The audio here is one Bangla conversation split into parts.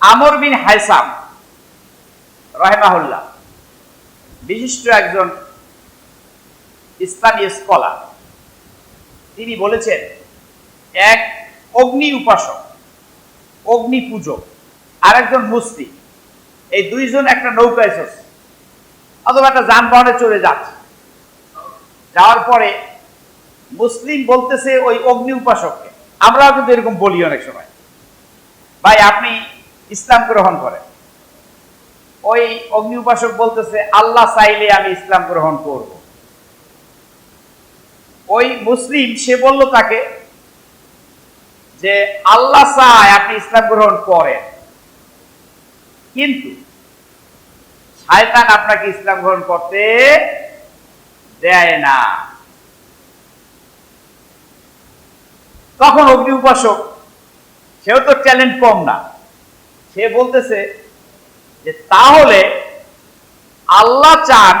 আমর বিন হাইসাম, রহেমাহুল্লাহ, বিশিষ্ট একজন ইসলামী স্কলার। তিনি বলেছেন, এক অগ্নি উপাসক, অগ্নি পূজক আর একজন মুসলিম, এই দুইজন একটা নৌকায় চলছে অথবা একটা যানবাহনে চলে যাচ্ছে। যাওয়ার পরে মুসলিম বলতেছে ওই অগ্নি উপাসককে। আমরাও কিন্তু এরকম বলি অনেক সময়। ভাই, আপনি ইসলাম গ্রহণ করে। ওই অগ্নি উপাসক বলতেছে, আল্লাহ চাইলে আমি ইসলাম গ্রহণ করব। ওই মুসলিম, সে বলল তাকে যে, আল্লাহ চায় আপনি ইসলাম গ্রহণ করেন। কিন্তু শয়তান আপনাকে ইসলাম গ্রহণ করতে দেয় না। তখন অগ্নি উপাসক সেও তো ট্যালেন্ট কম না। সে বলতেছে যে, তাহলে আল্লাহ চান,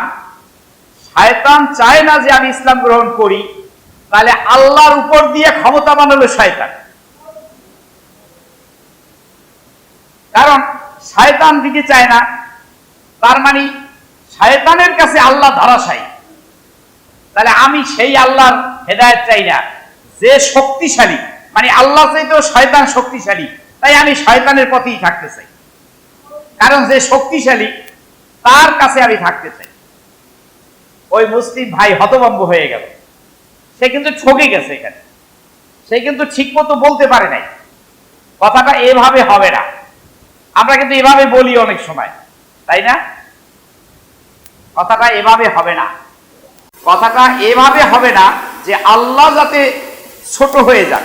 শয়তান চায় না যে আমি ইসলাম গ্রহণ করি, তাহলে আল্লাহর উপর দিয়ে ক্ষমতা বানালো শয়তান। কারণ শয়তান দিতে চায় না, তার মানে শয়তানের কাছে আল্লাহ ধরাশায়ী। তাহলে আমি সেই আল্লাহর হেদায়ত চাই না, যে শক্তিশালী। মানে আল্লাহ চাইতেও শয়তান শক্তিশালী। তাই আমি শয়তানের পথেই থাকতে চাই। কারণ যে শক্তিশালী, তার কাছে আমি থাকতে চাই। ওই মুসলিম ভাই হতভম্ব হয়ে গেল। সে কিন্তু ঠকে গেছে এখানে। সে কিন্তু ঠিক মতো বলতে পারে নাই। কথাটা এভাবে হবে না। আমরা কিন্তু এভাবে বলি অনেক সময়, তাই না? কথাটা এভাবে হবে না। কথাটা এভাবে হবে না যে আল্লাহ যাতে ছোট হয়ে যাক।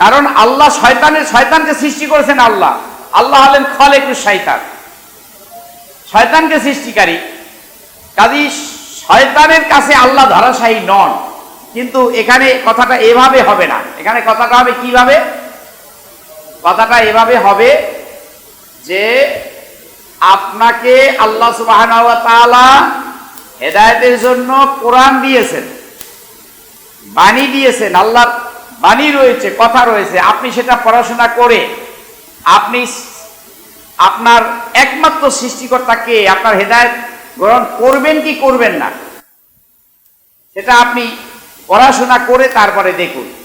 কারণ আল্লাহ শয়তানের, শয়তানকে সৃষ্টি করেছেন আল্লাহ। আল্লাহ হলেন খল একটু শয়তান। শয়তানকে সৃষ্টিকারী। কাজী শয়তানের কাছে আল্লাহ ধরাশায়ী নন। কিন্তু এখানে কথাটা এভাবে হবে না। এখানে কথাটা হবে কীভাবে? কথাটা এভাবে হবে যে আপনাকে আল্লাহ সুবাহ হেদায়তের জন্য কোরআন দিয়েছেন, বাণী দিয়েছেন, আল্লাহর বাণী রয়েছে, কথা রয়েছে, আপনি সেটা পড়াশোনা করে আপনি আপনার একমাত্র সৃষ্টিকর্তাকে, আপনার হেদায়ত গ্রহণ করবেন কি করবেন না, সেটা আপনি পড়াশোনা করে তারপরে দেখুন।